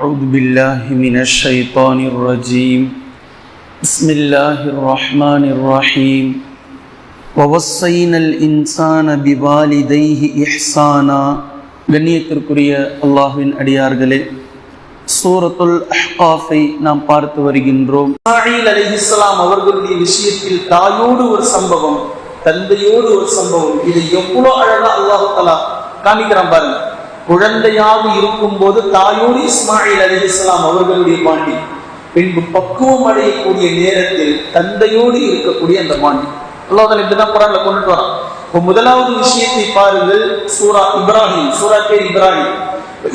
أعوذ بالله من الشيطان الرجيم بسم الله الرحمن الرحيم ووصينا الإنسان بوالديه إحسانا கண்ணியத்திற்குரிய அல்லாஹ்வின் அடியார்களே சூரத்துல் அஹ்காஃபை நாம் பார்த்து வருகின்றோம் இஸ்மாயில் அலைஹிஸ்ஸலாம் அவர்களுடைய விஷயத்தில் தாயோடு ஒரு சம்பவம் தந்தையோடு ஒரு சம்பவம் இது எவ்வளவு அழகா அல்லாஹு தலா காமிக்கிறான் பாருங்க குழந்தையாக இருக்கும் போது தாயோடு இஸ்மாயில் அலைஹிஸ்ஸலாம் அவர்களுடைய பாண்டி. பின்பு பக்குவம் அடையக்கூடிய நேரத்தில் தந்தையோடு இருக்கக்கூடிய அந்த பாண்டி. அல்லாஹ் தலா இப்படிதான் குரான்ல கொண்டுட்டு வரான். இப்போ முதலாவது விஷயத்தை பாருங்கள். சூரா இப்ராஹிம். சூரா பேர் இப்ராஹிம்.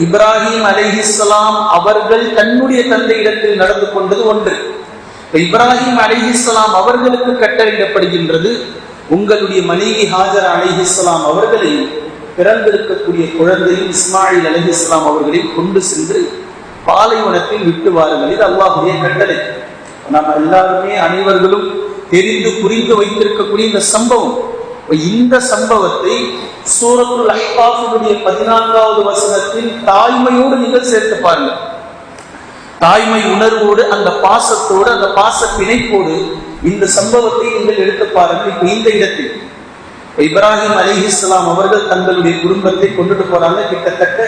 இப்ராஹிம் அலிஹிஸ்லாம் அவர்கள் தன்னுடைய தந்தையிடத்தில் நடந்து கொண்டது ஒன்று. இப்ராஹிம் அலிஹிஸ்லாம் அவர்களுக்கு கட்டளையிடப்படுகின்றது உங்களுடைய மனைவி ஹாஜர் அலிஹிஸ்லாம் அவர்களை பிறந்திருக்கக்கூடிய குழந்தையும் இஸ்மாயில் இஸ்லாம் அவர்களை கொண்டு சென்று பாலைவனத்தில் விட்டு வாருங்கள். இது அல்லாஹுடைய கட்டளை. நாம் எல்லாருமே அனைவர்களும் தெரிந்து புரிந்து வைத்திருக்கக்கூடிய இந்த சம்பவம். இந்த சம்பவத்தை சூரத்துல் அஹ்காஃபினுடைய பதினான்காவது வசனத்தில் தாய்மையோடு நீங்கள் சேர்த்து பாருங்க தாய்மை உணர்வோடு அந்த பாசத்தோடு அந்த பாச பிணைப்போடு இந்த சம்பவத்தை நீங்கள் எடுத்து பாருங்கள். இப்ப இந்த இடத்தில் இப்ராஹிம் இப்ராஹிம் அலிஹிஸ்லாம் அவர்கள் தங்களுடைய குடும்பத்தை கொண்டுட்டு போறாங்க. கிட்டத்தட்ட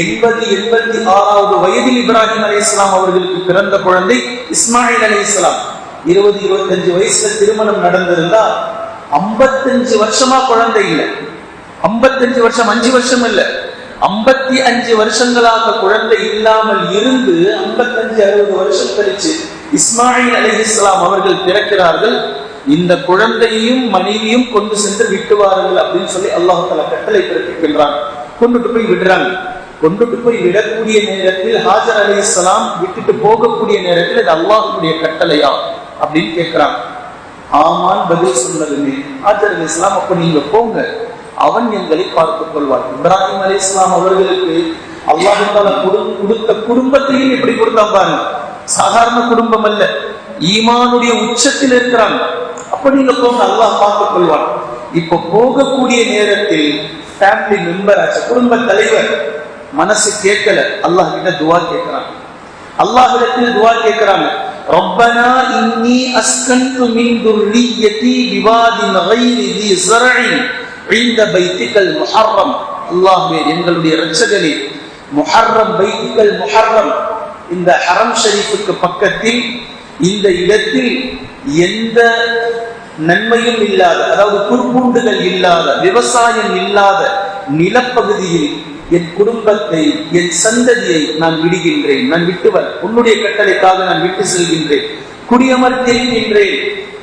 எண்பது எண்பத்தி ஆறாவது வயதில் இப்ராஹிம் அலி இஸ்லாம் அவர்களுக்கு பிறந்த குழந்தை இஸ்மாயில் அலி இஸ்லாம் இருபது இருபத்தஞ்சு வயசுல திருமணம் நடந்திருந்தா ஐம்பத்தஞ்சு வருஷமா குழந்தை இல்லை. ஐம்பத்தஞ்சு வருஷம் அஞ்சு வருஷம் இல்ல. ஐம்பத்தி அஞ்சு வருஷங்களாக குழந்தை இல்லாமல் இருந்து ஐம்பத்தஞ்சு அறுபது வருஷம் கழிச்சு இஸ்மாயில் அலி இஸ்லாம் அவர்கள் பிறக்கிறார்கள். இந்த குழந்தையையும் மனைவியும் கொண்டு சென்று விட்டு வாருங்கள் அப்படின்னு சொல்லி அல்லாஹால கட்டளை பிறப்பிக்கின்றான். கொண்டுட்டு போய் விடுறாங்க. கொண்டுட்டு போய் விடக்கூடிய நேரத்தில் ஹாஜர் அலி இஸ்லாம் விட்டுட்டு போகக்கூடிய நேரத்தில் இது அல்லாஹுடைய கட்டளையா அப்படின்னு கேட்கிறாங்க ஆமான் பதில் சொன்னதுமே. ஹாஜர் அலி இஸ்லாம் அப்ப நீங்க போங்க. அவன் எங்களை பார்த்துக் கொள்வான். இப்ராஹிம் அலி இஸ்லாம் அவர்களுக்கு அல்லாஹால கொடுத்த குடும்பத்தையும் எப்படி கொடுத்தான் பாருங்க. சாதாரண குடும்பம் அல்ல. ஈமானுடைய உச்சத்தில் இருக்கிறாங்க. அப்ப நீங்க போங்க அல்லாஹ் பார்த்துக் கொள்வான் இப்ப போகக்கூடிய நேரத்தில் ஃபேமிலி மெம்பர் ஆச்சு குடும்ப தலைவர் மனசு கேட்கல அல்லாஹ் கிட்ட துவா கேட்கிறாங்க அல்லாஹிடத்தில் துவா கேட்கிறாங்க ربنا إني أسكنت من ذريتي بواد غير ذي زرع عند بيتك المحرم அல்லாஹ்வே எங்களுடைய இரட்சகனே முஹர்ரம் பைத்திக்கல் முஹர்ரம் இந்த ஹரம் ஷரீஃபுக்கு பக்கத்தில் இந்த இடத்தில் எந்த நன்மையும் இல்லாத அதாவது குறும்பூண்டுகள் இல்லாத விவசாயம் இல்லாத நிலப்பகுதியில் என் குடும்பத்தை என் சந்ததியை நான் விடுகின்றேன் நான் விட்டுவன் உன்னுடைய கட்டளைக்காக நான் விட்டு செல்கின்றேன் குடியமர்த்திருக்கின்றேன்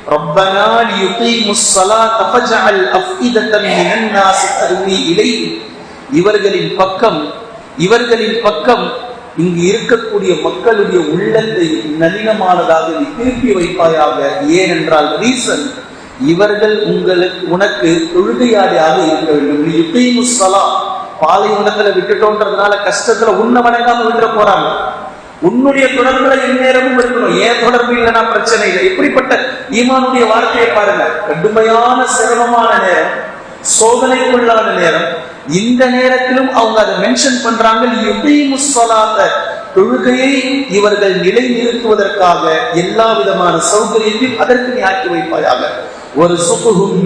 ربنا ليقيموا الصلاة فاجعل أفئدة من الناس تهوي إليه இவர்களின் பக்கம் இவர்களின் பக்கம் இங்கு இருக்கக்கூடிய மக்களுடைய உள்ளத்தை நளினமானதாக நீ திருப்பி வைப்பாயாக. ஏனென்றால் ரீசன் இவர்கள் உங்களுக்கு உனக்கு தொழுகையாளியாக இருக்க வேண்டும். நீ யுத்தையும் சலா பாலைவனத்துல விட்டுட்டோன்றதுனால கஷ்டத்துல உன்னை வணங்காம விட்டுற போறாங்க. உன்னுடைய தொடர்புல எந்நேரமும் இருக்கணும் ஏன் தொடர்பு இல்லைன்னா பிரச்சனை இல்லை. இப்படிப்பட்ட ஈமானுடைய வார்த்தையை பாருங்க. கடுமையான சிரமமான நேரம் சோதனைக்குள்ளான நேரம் இந்த நேரத்திலும் அவங்க அதை மென்ஷன் பண்றாங்க. தொழுகையை இவர்கள் நிலை நிறுத்துவதற்காக எல்லா விதமான சௌகரியத்தையும் அதற்கு நீ ஆக்கி வைப்பாயாக. ஒரு சுகுகும்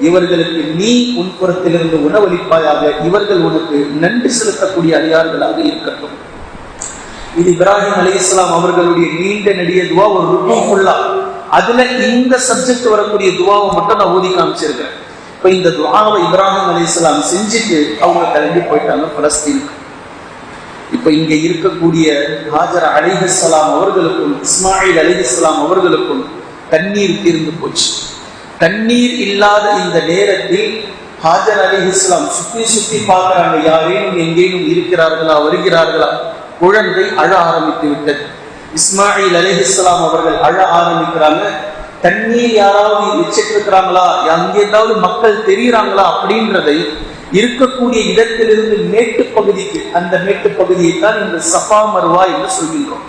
இவர்களுக்கு நீ உன் புறத்திலிருந்து உணவளிப்பாயாக. இவர்கள் உனக்கு நன்றி செலுத்தக்கூடிய அடியார்களாக இருக்கட்டும். இது இப்ராஹிம் அலி இஸ்லாம் அவர்களுடைய நீண்ட நெடிய துவா ஒரு ருக்குல்லா அதுல இந்த சப்ஜெக்ட் வரக்கூடிய துவாவை மட்டும் நான் ஓதி காமிச்சிருக்கேன் இப்ப இந்த துவாவை இப்ராஹிம் அலி இஸ்லாம் செஞ்சுட்டு அவங்க கிளம்பி போயிட்டாங்க பலஸ்தீனுக்கு. இப்ப இங்க இருக்கக்கூடிய ஹாஜர் அலிஹலாம் அவர்களுக்கும் இஸ்மாயில் அலிஹலாம் அவர்களுக்கும் தண்ணீர் தீர்ந்து போச்சு. தண்ணீர் இல்லாத இந்த நேரத்தில் ஹாஜர் அலி இஸ்லாம் சுத்தி சுத்தி பார்க்கிறாங்க யாரேனும் எங்கேனும் இருக்கிறார்களா வருகிறார்களா? குழந்தை அழ ஆரம்பித்து விட்டது. இஸ்மாயில் அலி இஸ்லாம் அவர்கள் அழ ஆரம்பிக்கிறாங்க தண்ணீர் யாராவது வச்சுட்டு இருக்கிறாங்களா அங்க ஏதாவது மக்கள் தெரியுறாங்களா அப்படின்றதை இருக்கக்கூடிய இடத்திலிருந்து மேட்டு பகுதிக்கு அந்த மேட்டு பகுதியை தான் இந்த சஃபா மருவா என்று சொல்கின்றோம்.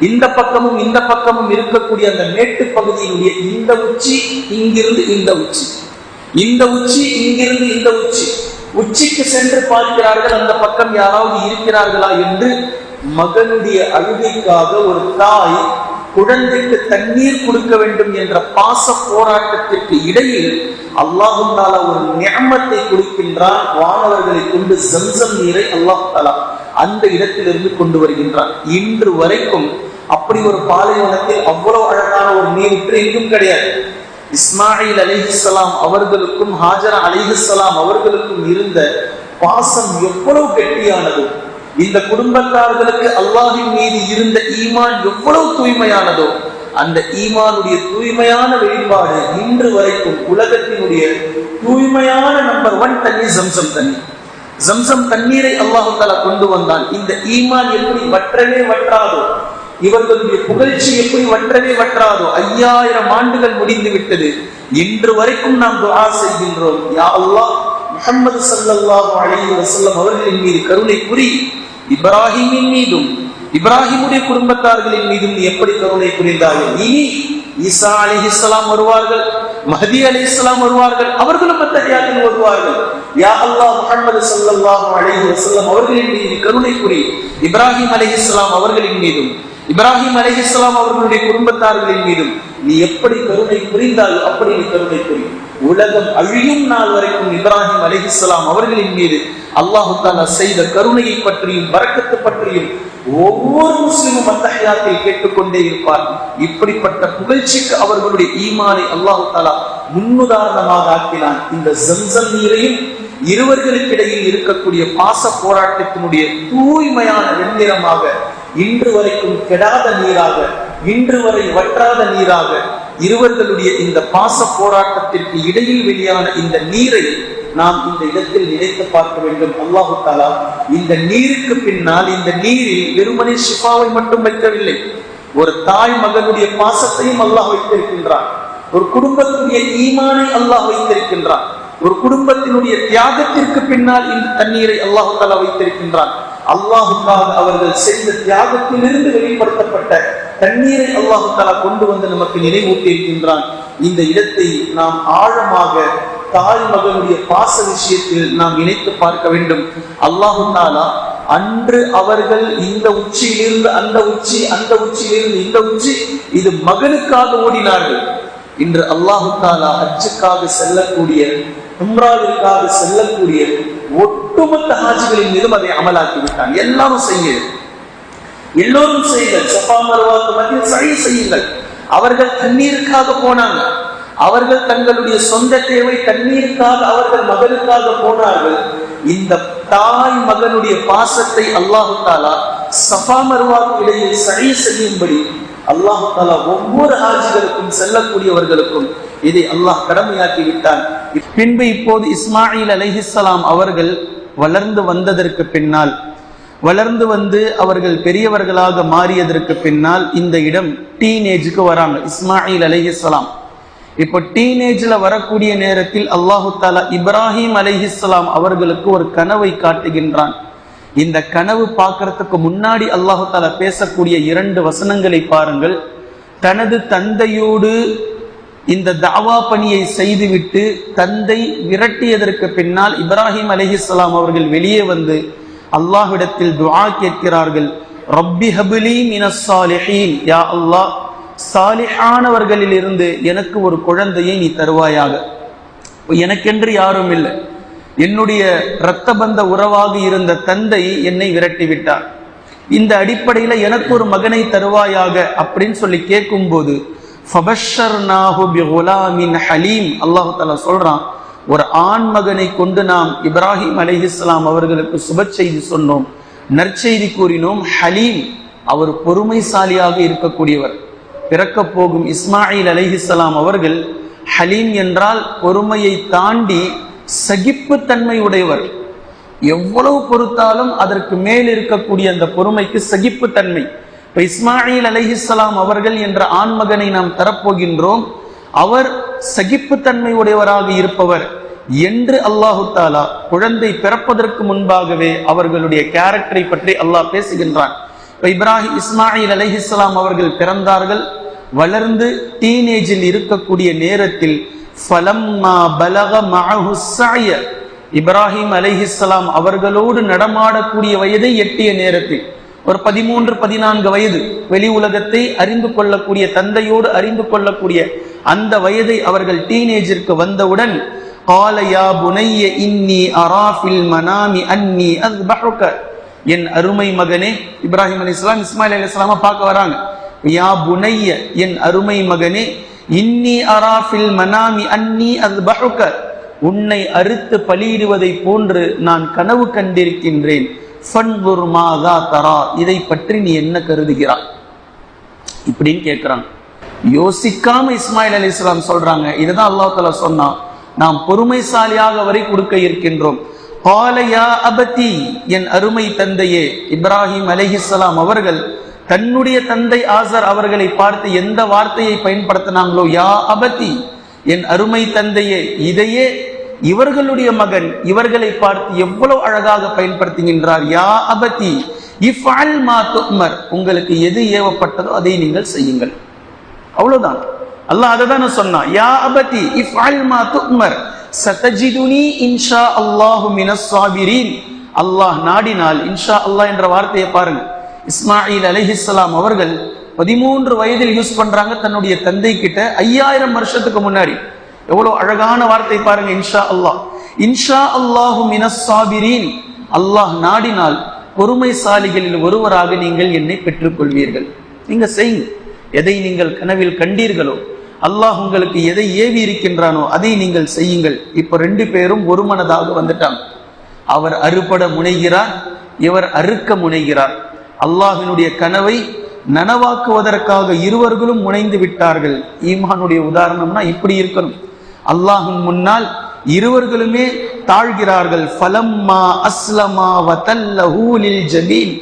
இந்த பக்கமும் இந்த பக்கமும் இருக்கக்கூடிய அந்த மேட்டு பகுதியினுடைய இந்த உச்சி இங்கிருந்து இந்த உச்சி. இந்த உச்சி இங்கிருந்து இந்த உச்சி. உச்சிக்கு சென்று பார்க்கிறார்கள் அந்த பக்கம் யாராவது இருக்கிறார்களா என்று மகனுடைய அழுகைக்காக ஒரு தாய் குழந்தைக்கு தண்ணீர் கொடுக்க வேண்டும் என்ற பாச போராட்டத்திற்கு இடையில் அல்லாஹும் தாலா ஒரு நியமத்தை கொடுக்கின்றான். வானவர்களை கொண்டு சம்சம் நீரை அல்லாஹ் தாலா அந்த இடத்திலிருந்து கொண்டு வருகின்றான். இன்று வரைக்கும் அப்படி ஒரு பாலைவனத்தில் அவ்வளவு அழகான ஒரு நீரூற்று எங்கும் கிடையாது. இஸ்மாயில் அலிஹிஸ்லாம் அவர்களுக்கும் ஹாஜரா அலிஹிஸ்லாம் அவர்களுக்கும் இருந்த பாசம் எவ்வளவு கெட்டியானது. இந்த குடும்பத்தார்களுக்கு அல்லாஹின் மீது இருந்த ஈமான் எவ்வளவு தூய்மையானதோ அந்த ஈமானுடைய தூய்மையான வெளிப்பாடு இன்று வரைக்கும் உலகத்தினுடைய தூய்மையான நம்பர் ஒன் தண்ணி ஜம்சம் தண்ணி ஜம்சம் தண்ணீரை அல்லாஹு தாலா கொண்டு வந்தான். இந்த ஈமான் எப்படி வற்றவே வற்றாதோ இவர்களுடைய புகழ்ச்சி எப்படி வற்றவே வற்றாதோ ஐயாயிரம் ஆண்டுகள் முடிந்து விட்டது. இன்று வரைக்கும் நாம் துஆ செய்கின்றோம். யா அல்லாஹ் முகமது ஸல்லல்லாஹு அலி வசல்லம் அவர்களின் மீது கருணை புரி இப்ராஹிமின் மீதும் இப்ராஹிமுடைய குடும்பத்தார்களின் மீதும் எப்படி கருணை புரிந்தாயோ இனி ஈசா அலிஹிஸ்லாம் வருவார்கள் மஹதி அலிஹிஸ்லாம் வருவார்கள் அவர்களும் அத்தகையாத்தில் வருவார்கள். யா அல்லாஹ் முகமது ஸல்லல்லாஹு அலஹி வசல்லம் அவர்களின் மீது கருணை புரி. இப்ராஹிம் அலிஹிஸ்லாம் அவர்களின் மீதும் இப்ராஹிம் அலிஹிஸ்லாம் அவர்களுடைய குடும்பத்தார்களின் மீதும் நீ எப்படி கருணை புரிந்தால் அப்படி நீ கருணை புரி. உலகம் அழியும் நாள் வரைக்கும் இப்ராஹிம் அலிஹிஸ்லாம் அவர்களின் மீது அல்லாஹுத்தாலா செய்த கருணையை பற்றியும் வரக்கத்து பற்றியும் ஒவ்வொரு முஸ்லிமும் அத்தகையாத்தில் கேட்டுக்கொண்டே இருப்பார். இப்படிப்பட்ட புகழ்ச்சிக்கு அவர்களுடைய ஈமானை அல்லாஹு தாலா முன்னுதாரணமாக ஆக்கினான். இந்த ஜம்சம் நீரையும் இருவர்களுக்கிடையில் இருக்கக்கூடிய பாச போராட்டத்தினுடைய தூய்மையான வெண்ணிறமாக இன்று வரைக்கும் கெடாத நீராக இன்று வரை வற்றாத நீராக இருவர்களுடைய இந்த பாச போராட்டத்திற்கு இடையில் வெளியான இந்த நீரை நாம் இந்த இடத்தில் நினைத்து பார்க்க வேண்டும். அல்லாஹு தாலா இந்த நீருக்கு பின்னால் இந்த நீரில் வெறுமனை சிபாவை மட்டும் வைக்கவில்லை. ஒரு தாய் மகனுடைய பாசத்தையும் அல்லாஹ் வைத்திருக்கின்றான். ஒரு குடும்பத்துடைய ஈமானை அல்லாஹ் வைத்திருக்கின்றான். ஒரு குடும்பத்தினுடைய தியாகத்திற்கு பின்னால் இந்த தண்ணீரை அல்லாஹு தாலா வைத்திருக்கின்றான். அல்லாஹுக்காக அவர்கள் செய்த தியாகத்திலிருந்து வெளிப்படுத்தப்பட்ட தண்ணீரை அல்லாஹு தாலா கொண்டு வந்து நமக்கு நினைவூட்டியிருக்கின்றான். இந்த இடத்தை நாம் ஆழமாக தாய் மகனுடைய பாச விஷயத்தில் நாம் இணைத்து பார்க்க வேண்டும். அல்லாஹு தாலா அன்று அவர்கள் இந்த உச்சியிலிருந்து அந்த உச்சி அந்த உச்சியிலிருந்து இந்த உச்சி இது மகனுக்காக ஓடினார்கள். இன்று அல்லாஹு தாலா ஹஜ்ஜுக்காக செல்லக்கூடிய உம்ராவிற்காக செல்லக்கூடிய ஒட்டுமொத்த ஹாஜிகளின் மீதும் அதை அமலாக்கி விட்டான். எல்லாரும் செய்ய எல்லோரும் செய்யுங்கள். சப்பா மருவாக்கு மத்தியில் சரி செய்யுங்கள். அவர்கள் தண்ணீருக்காக போனாங்க. அவர்கள் தங்களுடைய சொந்த தேவை தண்ணீருக்காக அவர்கள் மகனுக்காக போனார்கள் இந்த தாய் மகனுடைய பாசத்தை அல்லாஹு தாலா சஃபா மருவாக்கு இடையில் சரி செய்யும்படி அல்லாஹு தாலா ஒவ்வொரு ஹாஜிகளுக்கும் செல்லக்கூடியவர்களுக்கும் இதை அல்லாஹ் கடமையாக்கி விட்டான். பின்பு இப்போது இஸ்மாயில் அலைஹிஸ்ஸலாம் அவர்கள் வளர்ந்து வந்ததற்கு பின்னால் வளர்ந்து வந்து அவர்கள் பெரியவர்களாக மாறியதற்கு பின்னால் இந்த இடம் டீனேஜுக்கு வராங்க. இஸ்மாயில் அலிஹிஸ்லாம் இப்போ டீனேஜ்ல வரக்கூடிய நேரத்தில் அல்லாஹு தாலா இப்ராஹிம் அலிஹிஸ்லாம் அவர்களுக்கு ஒரு கனவை காட்டுகின்றான். இந்த கனவு பார்க்கறதுக்கு முன்னாடி அல்லாஹு தாலா பேசக்கூடிய இரண்டு வசனங்களை பாருங்கள். தனது தந்தையோடு இந்த தாவா பணியை செய்துவிட்டு தந்தை விரட்டியதற்கு பின்னால் இப்ராஹிம் அலிஹிஸ்லாம் அவர்கள் வெளியே வந்து அல்லாஹ்விடத்தில் துவா கேட்கிறார்கள். ரப்பி ஹபுலி மினஸ்ஸாலிஹீன் யா அல்லாஹ் சாலிஹானவர்களில் இருந்து எனக்கு ஒரு குழந்தையை நீ தருவாயாக. எனக்கென்று யாரும் இல்லை. என்னுடைய இரத்த பந்த உறவாக இருந்த தந்தை என்னை விரட்டி விட்டார் இந்த அடிப்படையில் எனக்கு ஒரு மகனை தருவாயாக அப்படின்னு சொல்லி கேட்கும்போது ஃபபஷர்னாஹு ஹலீம். அல்லாஹு தஆலா சொல்றான் ஒரு ஆண் மகனை கொண்டு நாம் இப்ராஹிம் அலைஹிஸ்ஸலாம் அவர்களுக்கு சுப செய்தி சொன்னோம். நற்செய்தி கூறினோம் ஹலீம் அவர் பொறுமைசாலியாக இருக்கக்கூடியவர். பிறக்க போகும் இஸ்மாயில் அலிஹிஸ்லாம் அவர்கள் ஹலீம் என்றால் பொறுமையை தாண்டி சகிப்புத்தன்மை உடையவர் எவ்வளவு பொறுத்தாலும் அதற்கு மேல் இருக்கக்கூடிய அந்த பொறுமைக்கு சகிப்புத்தன்மை இப்ப இஸ்மாயில் அலிஹிஸ்லாம் அவர்கள் என்ற ஆண்மகனை நாம் தரப்போகின்றோம். அவர் சகிப்புத்தன்மை உடையவராக இருப்பவர் என்று அல்லாஹு தாலா குழந்தை பிறப்பதற்கு முன்பாகவே அவர்களுடைய கேரக்டரை பற்றி அல்லாஹ் பேசுகின்றான். இப்ப இப்ராஹிம் இஸ்மாயில் அலிஹிஸ்லாம் அவர்கள் பிறந்தார்கள். வளர்ந்து டீனேஜில் இருக்கக்கூடிய நேரத்தில் இப்ராஹிம் அலிஹிஸ்லாம் அவர்களோடு நடமாடக்கூடிய வயதை எட்டிய நேரத்தில் ஒரு பதிமூன்று பதினான்கு வயது வெளி உலகத்தை அறிந்து கொள்ளக்கூடிய தந்தையோடு அறிந்து கொள்ளக்கூடிய அந்த வயதை அவர்கள் டீனேஜிற்கு வந்தவுடன் காலையா புனைய இன்னி அராஃபில் மனாமி அன்னி என் அருமை மகனே இப்ராஹிம் அலி இஸ்லாம் இஸ்மாயில் அலி இஸ்லாமா பார்க்க வராங்க. யா புனைய என் அருமை மகனே இன்னி அராஃபில் மனாமி அன்னி அஸ்பஹுக. உன்னை அறுத்து பலியிடுவதை போன்று நான் கனவு கண்டிருக்கின்றேன். ஃபன்துர் மாதா தரா. இதை பற்றி நீ என்ன கருதுகிறாய்? இப்படின்னு கேட்கிறாங்க யோசிக்காம இஸ்மாயில் அலி இஸ்லாம் சொல்றாங்க. இதுதான் அல்லா தலா சொன்னான் நாம் பொறுமைசாலியாக வரை கொடுக்க இருக்கின்றோம். காலையா அபதி என் அருமை தந்தையே இப்ராஹிம் அலிஹிஸ்லாம் அவர்கள் தன்னுடைய தந்தை ஆசர் அவர்களை பார்த்து எந்த வார்த்தையை பயன்படுத்தினாங்களோ யா அபதி என் அருமை தந்தையே இதையே இவர்களுடைய மகன் இவர்களை பார்த்து எவ்வளவு அழகாக பயன்படுத்துகின்றார் யா அபதி இஃப் மா துக்மர் உங்களுக்கு எது ஏவப்பட்டதோ அதை நீங்கள் செய்யுங்கள். அவ்வளவுதான். அல்லாஹ் அதை தானே சொன்னா யா அபதி இஃப் மா துக்மர் சதஜிதுனி இன்ஷா அல்லாஹு மினஸ் சாபிரீன். அல்லாஹ் நாடினால் இன்ஷா அல்லாஹ் என்ற வார்த்தையை பாருங்க இஸ்மாயில் அலிஹிஸ்லாம் அவர்கள் பதிமூன்று வயதில் யூஸ் பண்றாங்க தன்னுடைய தந்தை கிட்ட ஐயாயிரம் வருஷத்துக்கு முன்னாடி. எவ்வளவு அழகான வார்த்தை பாருங்க இன்ஷா அல்லாஹ். இன்ஷா அல்லாஹு அல்லாஹ் நாடினால் பொறுமைசாலிகளில் ஒருவராக நீங்கள் என்னை பெற்றுக்கொள்வீர்கள். நீங்க செய்யுங்க. எதை நீங்கள் கனவில் கண்டீர்களோ அல்லாஹ் உங்களுக்கு எதை ஏவி இருக்கின்றானோ அதை நீங்கள் செய்யுங்கள். இப்ப ரெண்டு பேரும் ஒரு மனதாக வந்துட்டாங்க. அவர் அறுபட முனைகிறார் இவர் அறுக்க முனைகிறார். அல்லாஹினுடைய கனவை நனவாக்குவதற்காக இருவர்களும் முனைந்து விட்டார்கள். ஈமானுடைய உதாரணம்னா இப்படி இருக்கணும். அல்லாஹும் முன்னால் இருவர்களுமே தாழ்கிறார்கள். ஃபலம்மா அஸ்லமா வதல்லஹூலில் ஜமீன். ஜபீன்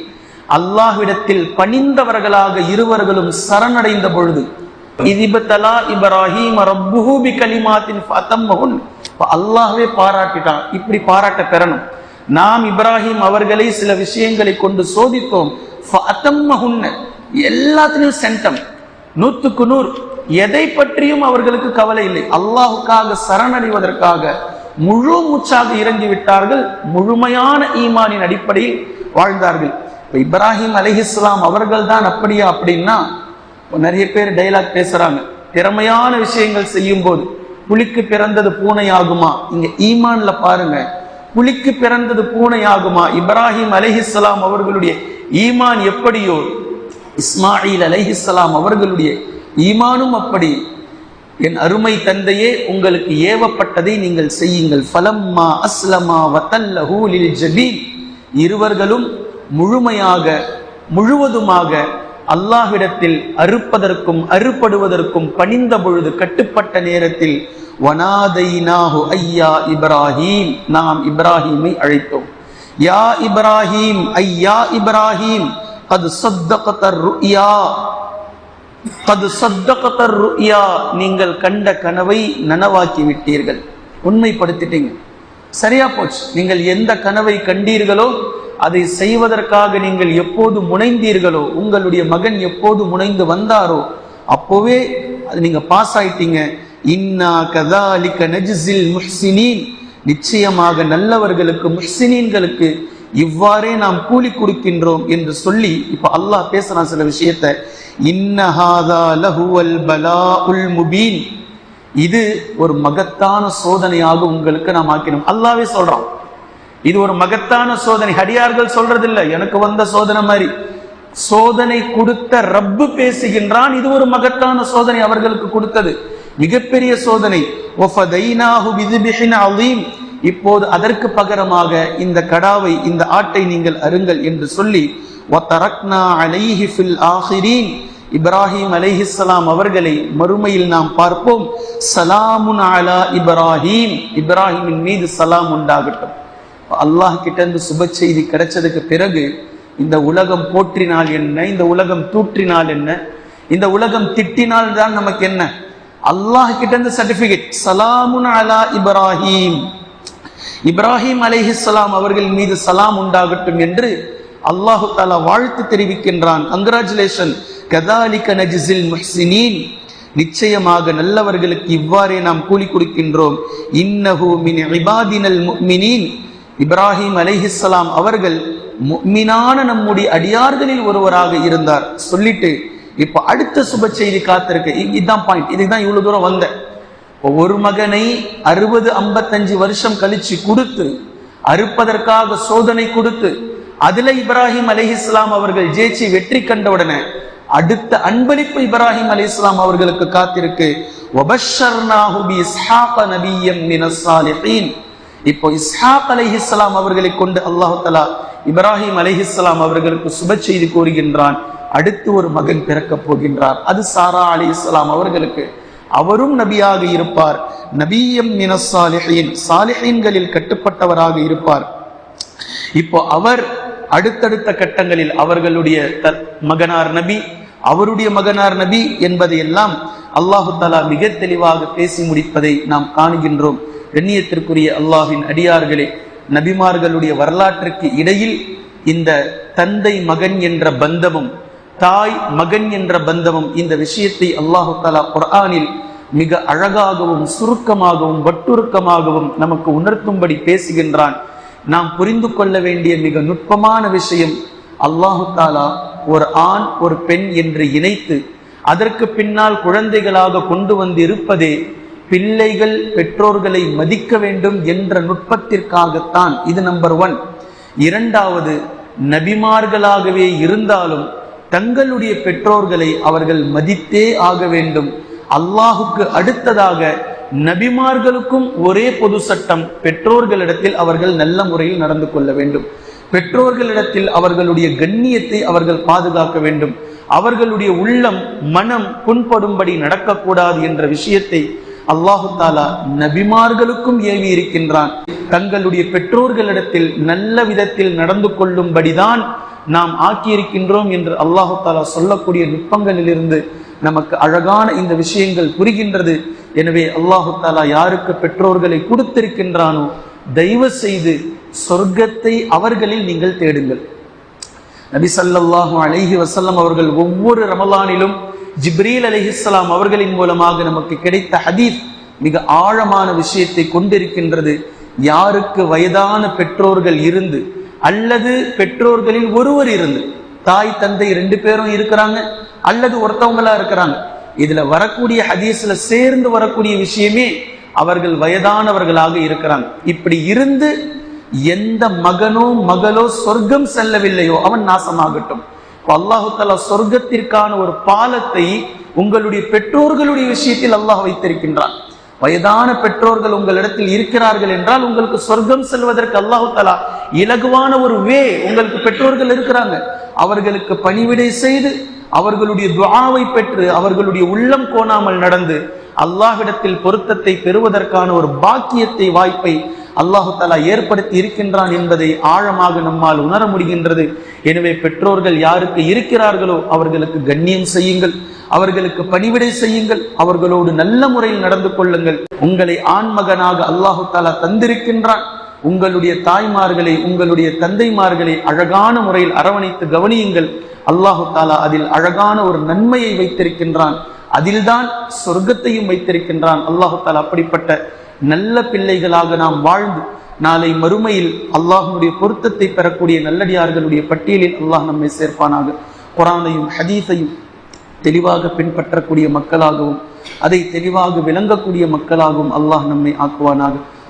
அல்லாஹ்விடத்தில் பணிந்தவர்களாக இருவர்களும் சரணடைந்த பொழுது இதிபத்தலா இப்ராஹிம் ரப்புஹூபி கலிமாத்தின் ஃபதம்மஹுன். அல்லாஹ்வே பாராட்டிட்டான். இப்படி பாராட்ட பெறணும். நாம் இப்ராஹிம் அவர்களை சில விஷயங்களை கொண்டு சோதித்தோம். எல்லாத்திலையும் சென்டம். நூத்துக்கு நூறு. எதை பற்றியும் அவர்களுக்கு கவலை இல்லை. அல்லாஹுக்காக சரணடைவதற்காக முழு மூச்சாக இறங்கி விட்டார்கள். முழுமையான ஈமானின் அடிப்படையில் வாழ்ந்தார்கள். இப்போ இப்ராஹிம் அலிஹிஸ்லாம் அவர்கள் தான் அப்படியா அப்படின்னா நிறைய பேர் டைலாக் பேசுறாங்க. திறமையான விஷயங்கள் செய்யும் போது புலிக்கு பிறந்தது பூனை ஆகுமா இங்க ஈமான்ல பாருங்க. புலிக்கு பிறந்தது பூனை ஆகுமா இப்ராஹிம் அலிஹிஸ்லாம் அவர்களுடைய ஈமான் எப்படியோ இஸ்மாயில் அலைஹிஸ்ஸலாம் அவர்களுடைய ஈமானும் அப்படி. என் அருமை தந்தையே உங்களுக்கு ஏவப்பட்டதை நீங்கள் செய்யுங்கள். ஃபலம்மா அஸ்லமா வத்தல்லஹூலில் லில் ஜபீன். இருவர்களும் முழுமையாக முழுவதுமாக அல்லாஹ்விடத்தில் அறுப்பதற்கும் அறுப்படுவதற்கும் பணிந்த பொழுது கட்டுப்பட்ட நேரத்தில் வனாதைனாஹு ஐயா இப்ராஹீம். நாம் இப்ராஹீமை அழைத்தோம். யா இப்ராஹீம் ஐயா இப்ராஹீம் கது சத்தகத்தர் ருயா கது சத்தகத்தர் ருயா நீங்கள் கண்ட கனவை நனவாக்கி விட்டீர்கள் உண்மைப்படுத்திட்டீங்க. சரியா போச்சு. நீங்கள் எந்த கனவை கண்டீர்களோ அதை செய்வதற்காக நீங்கள் எப்போது முனைந்தீர்களோ உங்களுடைய மகன் எப்போது முனைந்து வந்தாரோ அப்போவே அது நீங்க பாஸ் ஆயிட்டீங்க. இன்னா கதாலிக்க நஜிசில் முஹ்சினின் நிச்சயமாக நல்லவர்களுக்கு முஹ்சினீன்களுக்கு இவ்வாறே நாம் கூலி கொடுக்கின்றோம் என்று சொல்லி இப்ப அல்லாஹ் பேசுறான் சில விஷயத்த. இன்னஹாதா லஹுவல் பலாஉல் முபீன். இது ஒரு மகத்தான சோதனையாக உங்களுக்கு நாம் ஆக்கினோம். அல்லாவே சொல்றான். இது ஒரு மகத்தான சோதனை. ஹடியார்கள் சொல்றதில்லை. எனக்கு வந்த சோதனை மாதிரி. சோதனை கொடுத்த ரப்பு பேசுகின்றான். இது ஒரு மகத்தான சோதனை அவர்களுக்கு கொடுத்தது. மிகப்பெரிய சோதனை. இப்போது அதற்கு பகரமாக இந்த கடாவை இந்த ஆட்டை நீங்கள் அருங்கள் என்று சொல்லி இப்ராஹிம் அலைஹிஸ்லாம் அவர்களை மறுமையில் நாம் பார்ப்போம். சலாமுன் அலா இப்ராஹிம். இப்ராஹிமின் மீது சலாம் உண்டாகட்டும். அல்லாஹ் கிட்ட இருந்து சுப செய்தி கிடைச்சதுக்கு பிறகு இந்த உலகம் போற்றினால் என்ன? இந்த உலகம் தூற்றினால் என்ன? இந்த உலகம் திட்டினால் தான் நமக்கு என்ன? அல்லாஹ் கிட்ட இருந்து சர்டிபிகேட் சலாமுன் அலா இப்ராஹிம். இப்ராஹிம் அலைஹிஸ்ஸலாம் அவர்கள் மீது சலாம் உண்டாகட்டும் என்று அல்லாஹு தாலா வாழ்த்து தெரிவிக்கின்றான். கங்கராச்சுலேஷன் கதாலிக நஜிசில் முஹ்சினின் நிச்சயமாக நல்லவர்களுக்கு இவ்வாறே நாம் கூலி கொடுக்கின்றோம். இன்னஹு மின் இபாதினல் முக்மினின் இப்ராஹிம் அலைஹிஸ்லாம் அவர்கள் முக்மினான நம்முடைய அடியார்களில் ஒருவராக இருந்தார். சொல்லிட்டு இப்ப அடுத்த சுப செய்தி காத்திருக்கு. இதுதான் பாயிண்ட் இதுக்கு தான் இவ்வளவு தூரம் வந்தேன். இப்போ ஒரு மகனை அறுபது ஐம்பத்தஞ்சு வருஷம் கழிச்சு கொடுத்து அறுப்பதற்காக சோதனை கொடுத்து அதுல இப்ராஹிம் அலைஹிஸ்ஸலாம் அவர்கள் ஜெயிச்சு வெற்றி கண்டவுடனே அடுத்த அன்பளிப்பு இப்ராஹிம் அலைஹிஸ்ஸலாம் அவர்களுக்கு காத்திருக்கு. வபஷர்னாஹு பி இஸ்ஹாக நபிய்யம் இப்போ இஸ்ஹாக் அலைஹிஸ்ஸலாம் அவர்களை கொண்டு அல்லாஹ் தலா இப்ராஹிம் அலைஹிஸ்ஸலாம் அவர்களுக்கு சுப செய்தி கூறுகின்றான். அடுத்து ஒரு மகன் பிறக்கப் போகின்றார். அது சாரா அலி இஸ்லாம் அவர்களுக்கு. அவரும் நபியாக இருப்பார். நபியம் மினஸ் சாலிஹீன்களில் கட்டுப்பட்டவராக இருப்பார். இப்போ அவர் அடுத்தடுத்த கட்டங்களில் அவர்களுடைய த- மகனார் நபி அவருடைய மகனார் நபி என்பதையெல்லாம் அல்லாஹு தலா மிக தெளிவாக பேசி முடிப்பதை நாம் காணுகின்றோம். கண்ணியத்திற்குரிய அல்லாஹின் அடியார்களே நபிமார்களுடைய வரலாற்றுக்கு இடையில் இந்த தந்தை மகன் என்ற பந்தமும் தாய் மகன் என்ற பந்தமும் இந்த விஷயத்தை அல்லாஹு தாலா குரானில் மிக அழகாகவும் சுருக்கமாகவும் வட்டுருக்கமாகவும் நமக்கு உணர்த்தும்படி பேசுகின்றான். நாம் புரிந்து கொள்ள வேண்டிய மிக நுட்பமான விஷயம் அல்லாஹு தாலா ஒரு ஆண் ஒரு பெண் என்று இணைத்து அதற்கு பின்னால் குழந்தைகளாக கொண்டு வந்து இருப்பதே பிள்ளைகள் பெற்றோர்களை மதிக்க வேண்டும் என்ற நுட்பத்திற்காகத்தான் இது நம்பர் ஒன் இரண்டாவது நபிமார்களாகவே இருந்தாலும் தங்களுடைய பெற்றோர்களை அவர்கள் மதித்தே ஆக வேண்டும். அல்லாஹுக்கு அடுத்ததாக நபிமார்களுக்கும் ஒரே பொது சட்டம் பெற்றோர்களிடத்தில் அவர்கள் நல்ல முறையில் நடந்து கொள்ள வேண்டும். பெற்றோர்களிடத்தில் அவர்களுடைய கண்ணியத்தை அவர்கள் பாதுகாக்க வேண்டும். அவர்களுடைய உள்ளம் மனம் புண்படும்படி நடக்கக்கூடாது என்ற விஷயத்தை அல்லாஹு தாலா நபிமார்களுக்கும் ஏவி இருக்கின்றான். தங்களுடைய பெற்றோர்களிடத்தில் நல்ல விதத்தில் நடந்து கொள்ளும்படிதான் நாம் ஆக்கியிருக்கின்றோம் என்று அல்லாஹு தாலா சொல்லக்கூடிய நுட்பங்களிலிருந்து நமக்கு அழகான இந்த விஷயங்கள் புரிகின்றது. எனவே அல்லாஹு தாலா யாருக்கு பெற்றோர்களை கொடுத்திருக்கின்றானோ தயவு செய்து சொர்க்கத்தை அவர்களில் நீங்கள் தேடுங்கள். நபி ஸல்லல்லாஹு வசல்லம் அவர்கள் ஒவ்வொரு ரமலானிலும் ஜிப்ரீல் அலிஹிஸ்லாம் அவர்களின் மூலமாக நமக்கு கிடைத்த ஹதீஸ் மிக ஆழமான விஷயத்தை கொண்டிருக்கின்றது. யாருக்கு வயதான பெற்றோர்கள் இருந்து அல்லது பெற்றோர்களில் ஒருவர் இருந்து தாய் தந்தை ரெண்டு பேரும் இருக்கிறாங்க அல்லது ஒருத்தவங்களா இருக்கிறாங்க. இதுல வரக்கூடிய ஹதீஸ்ல சேர்ந்து வரக்கூடிய விஷயமே அவர்கள் வயதானவர்களாக இருக்கிறாங்க. இப்படி இருந்து எந்த மகனோ மகளோ சொர்க்கம் செல்லவில்லையோ அவன் நாசமாகட்டும். இப்ப அல்லாஹு சொர்க்கத்திற்கான ஒரு பாலத்தை உங்களுடைய பெற்றோர்களுடைய விஷயத்தில் அல்லாஹ் வைத்திருக்கின்றான். வயதான பெற்றோர்கள் உங்களிடத்தில் இருக்கிறார்கள் என்றால் உங்களுக்கு சொர்க்கம் செல்வதற்கு அல்லாஹு தலா இலகுவான ஒரு வே உங்களுக்கு பெற்றோர்கள் இருக்கிறாங்க. அவர்களுக்கு பணிவிடை செய்து அவர்களுடைய துவாவை பெற்று அவர்களுடைய உள்ளம் கோணாமல் நடந்து அல்லாஹ்விடத்தில் பொருத்தத்தை பெறுவதற்கான ஒரு பாக்கியத்தை வாய்ப்பை அல்லாஹு தஆலா ஏற்படுத்தி இருக்கின்றான் என்பதை ஆழமாக நம்மால் உணர முடிகின்றது. எனவே பெற்றோர்கள் யாருக்கு இருக்கிறார்களோ அவர்களுக்கு கண்ணியம் செய்யுங்கள். அவர்களுக்கு பணிவிடை செய்யுங்கள். அவர்களோடு நல்ல முறையில் நடந்து கொள்ளுங்கள். உங்களை ஆண்மகனாக அல்லாஹு தாலா தந்திருக்கின்றான். உங்களுடைய தாய்மார்களை உங்களுடைய தந்தைமார்களை அழகான முறையில் அரவணைத்து கவனியுங்கள். அல்லாஹு தாலா அதில் அழகான ஒரு நன்மையை வைத்திருக்கின்றான். அதில்தான் சொர்க்கத்தையும் வைத்திருக்கின்றான். அல்லாஹு தாலா அப்படிப்பட்ட நல்ல பிள்ளைகளாக நாம் வாழ்ந்து நாளை மறுமையில் அல்லாஹனுடைய பொருத்தத்தை பெறக்கூடிய நல்லடியார்களுடைய பட்டியலில் அல்லாஹ் நம்மை சேர்ப்பானாக. குரானையும் ஹதீஸையும் தெளிவாக பின்பற்றக்கூடிய மக்களாகவும் அதை தெளிவாக விளங்கக்கூடிய மக்களாகவும் அல்லாஹ் நம்மை ஆக்குவானாக.